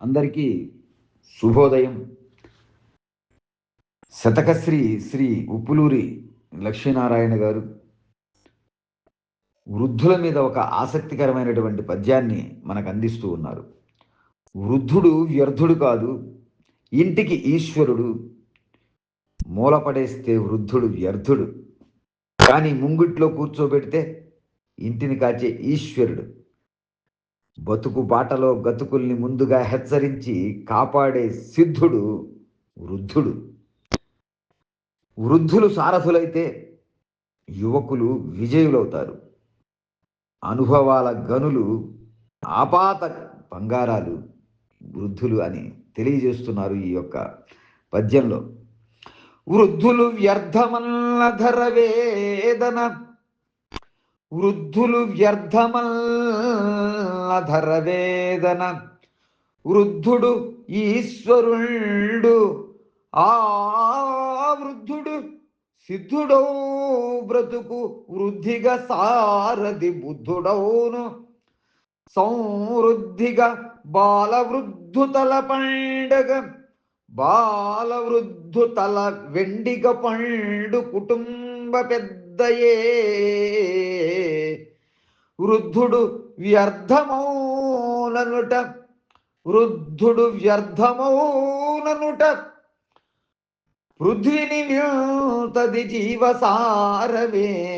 అందరికీ శుభోదయం. శతకశ్రీ శ్రీ ఉప్పులూరి లక్ష్మీనారాయణ గారు వృద్ధుల మీద ఒక ఆసక్తికరమైనటువంటి పద్యాన్ని మనకు అందిస్తూ ఉన్నారు. వృద్ధుడు వ్యర్థుడు కాదు ఇంటికి ఈశ్వరుడు మూలపడేస్తే వృద్ధుడు వ్యర్థుడు కానీ ముంగిట్లో కూర్చోబెడితే ఇంటిని కాచే ఈశ్వరుడు. బతుకు బాటలో గతుకుల్ని ముందుగా హెచ్చరించి కాపాడే సిద్ధుడు వృద్ధుడు. వృద్ధులు సారథులైతే యువకులు విజయులవుతారు. అనుభవాల గనులు ఆపాత బంగారాలు వృద్ధులు అని తెలియజేస్తున్నారు ఈ యొక్క పద్యంలో. వృద్ధులు వ్యర్థమల్ల ధర వేదన వృద్ధులు వ్యర్థమల్ల వేదన వృద్ధుడు ఈశ్వరుడు. ఆ వృద్ధుడు సిద్ధుడౌ బ్రతుకు వృద్ధిగా సారథి బుద్ధుడౌను. సంవృద్ధిగా బాలవృద్ధుతల పండగ. బాలవృద్ధు తల వెండిగ పండు కుటుంబ పెద్దయే. వృద్ధుడు వ్యర్థమౌననుట. వృద్ధుడు వ్యర్థమౌననుట. పృథ్విని వ్యూతది జీవసారవే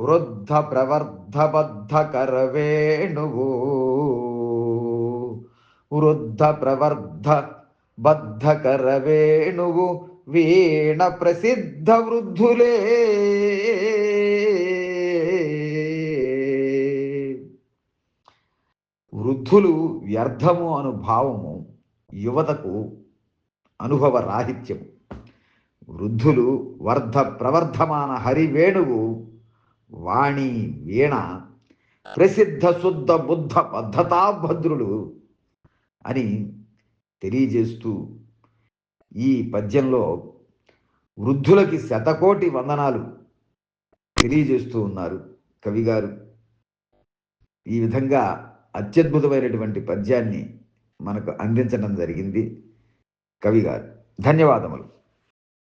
వృద్ధ ప్రవర్ధబద్ధ కరవేణువు వృద్ధ ప్రవర్ధ బద్ధ కరవేణువు వీణ ప్రసిద్ధ వృద్ధులే. వృద్ధులు వ్యర్థము అను భావము యువతకు అనుభవ రాహిత్యము. వృద్ధులు వర్ధ ప్రవర్ధమాన హరివేణువు వాణి వీణ ప్రసిద్ధ శుద్ధ బుద్ధ బద్ధతాభద్రులు అని తెలియజేస్తూ ఈ పద్యంలో వృద్ధులకి శతకోటి వందనాలు తెలియజేస్తూ ఉన్నారు కవిగారు. ఈ విధంగా అత్యద్భుతమైనటువంటి పద్యాన్ని మనకు అందించడం జరిగింది. కవిగారు ధన్యవాదములు.